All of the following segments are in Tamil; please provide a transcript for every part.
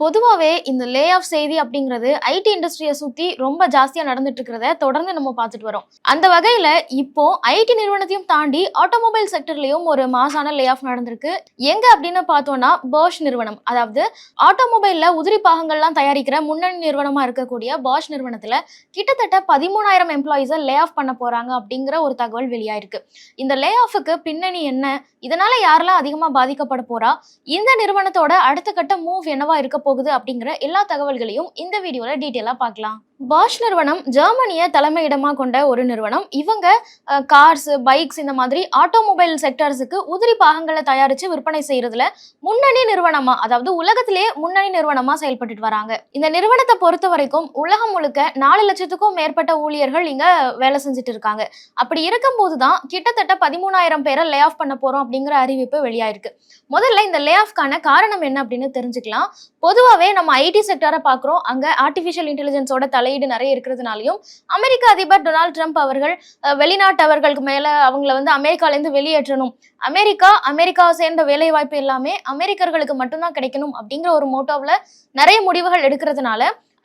பொதுவாகவே இந்த லே ஆஃப் செய்தி அப்படிங்கிறது ஐடி இண்டஸ்ட்ரியை சுற்றி ரொம்ப ஜாஸ்தியாக நடந்துட்டு இருக்கிறத தொடர்ந்து நம்ம பார்த்துட்டு வரோம். அந்த வகையில் இப்போ ஐடி நிறுவனத்தையும் தாண்டி ஆட்டோமொபைல் செக்டர்லேயும் ஒரு மாசான லே ஆஃப் நடந்திருக்கு. எங்கே அப்படின்னு பார்த்தோம்னா பாஷ் நிறுவனம். அதாவது ஆட்டோமொபைலில் உதிரி பாகங்கள்லாம் தயாரிக்கிற முன்னணி நிறுவனமாக இருக்கக்கூடிய பாஷ் நிறுவனத்தில் கிட்டத்தட்ட பதிமூணாயிரம் எம்ப்ளாயிஸை லே ஆஃப் பண்ண போகிறாங்க அப்படிங்கிற ஒரு தகவல் வெளியாயிருக்கு. இந்த லே ஆஃபுக்கு பின்னணி என்ன? இதனால் யாரெல்லாம் அதிகமாக பாதிக்கப்பட போகிறா இந்த நிறுவனத்தோட அடுத்த கட்ட மூவ் என்னவா இருக்க போகுது அப்படிங்கிற எல்லா தகவல்களையும் இந்த வீடியோவில் டீட்டெயிலாக பார்க்கலாம். பாஷ் நிறுவனம் ஜெர்மனியை தலைமையிடமாக கொண்ட ஒரு நிறுவனம். இவங்க கார்ஸ் பைக்ஸ் இந்த மாதிரி ஆட்டோமொபைல் செக்டர்ஸுக்கு உதிரி பாகங்களை தயாரித்து விற்பனை செய்கிறதுல முன்னணி நிறுவனமாக அதாவது உலகத்திலேயே முன்னணி நிறுவனமாக செயல்பட்டுட்டு வராங்க. இந்த நிறுவனத்தை பொறுத்த வரைக்கும் உலகம் முழுக்க நாலு லட்சத்துக்கும் மேற்பட்ட ஊழியர்கள் இங்கே வேலை செஞ்சுட்டு இருக்காங்க. அப்படி இருக்கும்போது தான் கிட்டத்தட்ட பதிமூணாயிரம் பேரை லே ஆஃப் பண்ண போகிறோம் அப்படிங்கிற அறிவிப்பு வெளியாயிருக்கு. முதல்ல இந்த லே ஆஃப்கான காரணம் என்ன அப்படின்னு தெரிஞ்சுக்கலாம். பொதுவாகவே நம்ம ஐடி செக்டரை பார்க்குறோம். அங்கே ஆர்டிஃபிஷியல் இன்டெலிஜென்ஸோட தலையீடு நிறைய இருக்கிறதுனாலையும் அமெரிக்க அதிபர் டொனால்ட் ட்ரம்ப் அவர்கள் வெளிநாட்டவர்களுக்கு மேல அவங்கள வந்து அமெரிக்காலேருந்து வெளியேற்றணும். அமெரிக்கா அமெரிக்காவை சேர்ந்த வேலை வாய்ப்பு எல்லாமே அமெரிக்கர்களுக்கு மட்டும்தான் கிடைக்கணும் அப்படிங்கிற ஒரு மோட்டோவில் நிறைய முடிவுகள் எடுக்கிறதுனால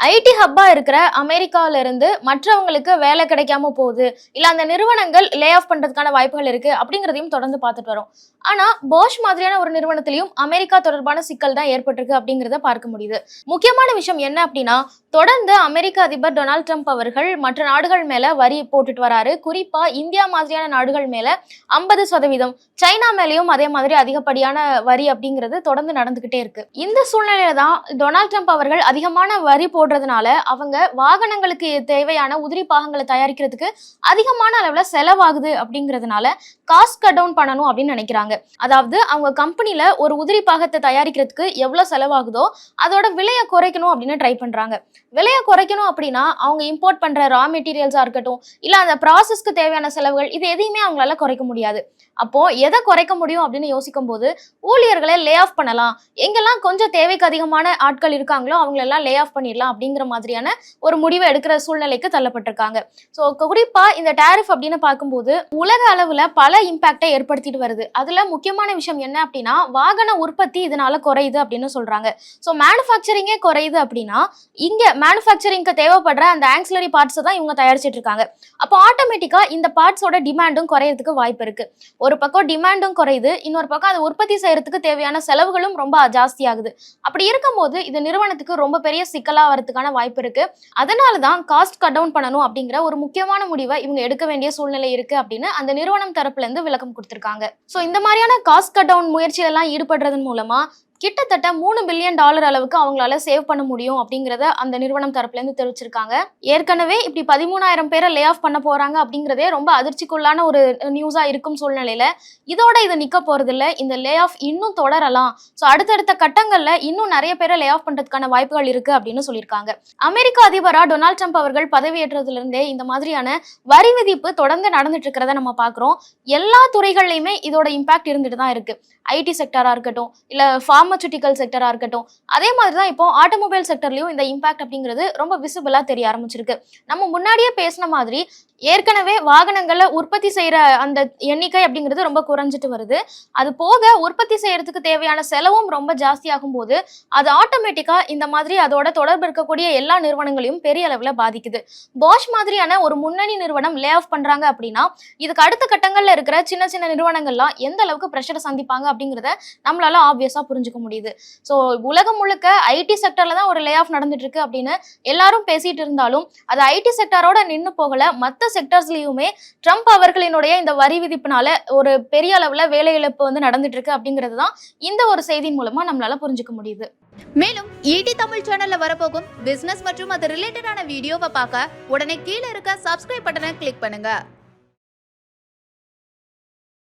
ஐடி ஹப்பா இருக்கிற அமெரிக்கால இருந்து மற்றவங்களுக்கு வேலை கிடைக்காம போகுது. இல்ல அந்த நிறுவனங்கள் லே ஆஃப் பண்றதுக்கான வாய்ப்புகள் இருக்கு அப்படிங்கிறதையும் தொடர்ந்து பார்த்துட்டு வரோம். ஆனா போஷ் மாதிரியான ஒரு நிறுவனத்திலையும் அமெரிக்கா தொடர்பான சிக்கல் தான் ஏற்பட்டிருக்கு அப்படிங்கிறத பார்க்க முடியுது. முக்கியமான விஷயம் என்ன அப்படின்னா தொடர்ந்து அமெரிக்க அதிபர் டொனால்ட் ட்ரம்ப் அவர்கள் மற்ற நாடுகள் மேல வரி போட்டுட்டு வராரு. குறிப்பா இந்தியா மாதிரியான நாடுகள் மேல ஐம்பது சதவீதம் சைனா மேலேயும் அதே மாதிரி அதிகப்படியான வரி அப்படிங்கிறது தொடர்ந்து நடந்துகிட்டே இருக்கு. இந்த சூழ்நிலையில தான் டொனால்ட் ட்ரம்ப் அவர்கள் அதிகமான வரி போட்டு போடுறதுனால அவங்க வாகனங்களுக்கு தேவையான உதிரி பாகங்களை தயாரிக்கிறதுக்கு அதிகமான அளவுல செலவாகுது அப்படிங்கிறதுனால காஸ்ட் கட் டவுன் பண்ணணும் அப்படின்னு நினைக்கிறாங்க. அதாவது அவங்க கம்பெனில ஒரு உதிரி பாகத்தை தயாரிக்கிறதுக்கு எவ்வளவு செலவாகுதோ அதோட விலையை குறைக்கணும் அப்படின்னு ட்ரை பண்றாங்க. விலையை குறைக்கணும் அப்படின்னா அவங்க இம்போர்ட் பண்ற ரா மெட்டீரியல்ஸா இருக்கட்டும் இல்ல அந்த ப்ராசஸ்க்கு தேவையான செலவுகள் இது எதையுமே அவங்களால குறைக்க முடியாது. அப்போ எதை குறைக்க முடியும் அப்படின்னு யோசிக்கும் போது ஊழியர்களை லே ஆஃப் பண்ணலாம். எங்கெல்லாம் கொஞ்சம் தேவைக்கு அதிகமான ஆட்கள் இருக்காங்களோ அவங்களெல்லாம் லே ஆஃப் பண்ணிடலாம் அப்படிங்கிற மாதிரியான ஒரு முடிவை எடுக்கிற சூழ்நிலைக்கு தள்ளப்பட்டிருக்காங்க. ஸோ குறிப்பாக இந்த டேரிஃப் அப்படின்னு பார்க்கும்போது உலக அளவில் பல இம்பாக்டை ஏற்படுத்திட்டு வருது. அதில் முக்கியமான விஷயம் என்ன அப்படின்னா வாகன உற்பத்தி இதனால குறையுது அப்படின்னு சொல்றாங்க. ஸோ மேனுஃபேக்சரிங்கே குறையுது அப்படின்னா இங்கே மேனுஃபேக்சரிங்க்கு தேவைப்படுற அந்த ஆங்ஸிலரி பார்ட்ஸை தான் இவங்க தயாரிச்சிட்டு இருக்காங்க. அப்போ ஆட்டோமேட்டிக்காக இந்த பார்ட்ஸோட டிமாண்டும் குறையறதுக்கு வாய்ப்பு இருக்கு. ஒரு பக்கம் டிமாண்டும் குறையுது இன்னொரு பக்கம் அதை உற்பத்தி செய்யறதுக்கு தேவையான செலவுகளும் ரொம்ப ஜாஸ்தியாகுது. அப்படி இருக்கும்போது இது நிறுவனத்துக்கு ரொம்ப பெரிய சிக்கலா வரதுக்கான வாய்ப்பு இருக்கு. அதனால தான் காஸ்ட் கட் டவுன் பண்ணணும் அப்படிங்கிற ஒரு முக்கியமான முடிவை இவங்க எடுக்க வேண்டிய சூழ்நிலை இருக்கு அப்படின்னு அந்த நிறுவனம் தரப்புல இருந்து விளக்கம் கொடுத்திருக்காங்க. ஸோ இந்த மாதிரியான காஸ்ட் கட் டவுன் முயற்சியெல்லாம் ஈடுபடுறதன் மூலமா கிட்டத்தட்ட மூணு பில்லியன் டாலர் அளவுக்கு அவங்களால சேவ் பண்ண முடியும் அப்படிங்கிறத அந்த நிறுவனம் தரப்புல இருந்து தெரிவிச்சிருக்காங்க. ஏற்கனவே இப்படி பதிமூணாயிரம் பேரை லே ஆஃப் பண்ண போறாங்க அப்படிங்கிறதே ரொம்ப அதிர்ச்சிக்குள்ளான ஒரு நியூஸா இருக்கும் சூழ்நிலையில. இதோட இது நிக்க போறது இல்ல இந்த லே ஆஃப் இன்னும் தொடரலாம். ஸோ அடுத்தடுத்த கட்டங்கள்ல இன்னும் நிறைய பேரை லே ஆஃப் பண்றதுக்கான வாய்ப்புகள் இருக்கு அப்படின்னு சொல்லியிருக்காங்க. அமெரிக்க அதிபரா டொனால்ட் ட்ரம்ப் அவர்கள் பதவியேற்றதுல இருந்தே இந்த மாதிரியான வரி விதிப்பு தொடர்ந்து நடந்துட்டு இருக்கிறத நம்ம பாக்குறோம் எல்லா துறைகள்லையுமே இதோட இம்பாக்ட் இருந்துட்டு தான் இருக்கு. ஐடி செக்டரா இருக்கட்டும் இல்ல பார்மசூட்டிக்கல் செக்டராக இருக்கட்டும். அதே மாதிரி தான் இப்போ ஆட்டோமொபைல் செக்டர்லயும் இந்த இம்பாக்ட் அப்படிங்கிறது ரொம்ப விசிபிளாக தெரிய ஆரம்பிச்சிருக்கு. நம்ம முன்னாடியே பேசின மாதிரி ஏற்கனவே வாகனங்களை உற்பத்தி செய்கிற அந்த எண்ணிக்கை அப்படிங்கிறது ரொம்ப குறைஞ்சிட்டு வருது. அது போக உற்பத்தி செய்யறதுக்கு தேவையான செலவும் ரொம்ப ஜாஸ்தியாகும் போது அது ஆட்டோமேட்டிக்காக இந்த மாதிரி அதோட தொடர்பு இருக்கக்கூடிய எல்லா நிறுவனங்களையும் பெரிய அளவில் பாதிக்குது. பாஷ் மாதிரியான ஒரு முன்னணி நிறுவனம் லே ஆஃப் பண்ணுறாங்க அப்படின்னா இதுக்கு அடுத்த கட்டங்களில் இருக்கிற சின்ன சின்ன நிறுவனங்கள்லாம் எந்த அளவுக்கு ப்ரெஷரை சந்திப்பாங்க அப்படிங்கிறத நம்மளால ஆப்வியஸாக புரிஞ்சுக்க முடியுது. ஸோ உலகம் முழுக்க ஐடி செக்டரில் தான் ஒரு லே ஆஃப் நடந்துட்டு இருக்கு அப்படின்னு எல்லாரும் பேசிட்டு இருந்தாலும் அது ஐடி செக்டரோட நின்று போகல மற்ற செக்டர்ஸ்லயுமே ட்ரம்ப் அவர்களினுடைய இந்த வரி விதிப்புனால ஒரு பெரிய அளவுல வேலை இழப்பு வந்து நடந்துட்டு இருக்கு அப்படிங்கிறது தான் இந்த ஒரு செய்தியின் மூலமா நம்மளால புரிஞ்சுக்க முடியுது. மேலும் ஈடி தமிழ் சேனல்ல வரப்போகும் பிசினஸ் மற்றும் அது ரிலேட்டடான வீடியோவை பார்க்க உடனே கீழே இருக்க சப்ஸ்கிரைப் பட்டனை கிளிக் பண்ணுங்க.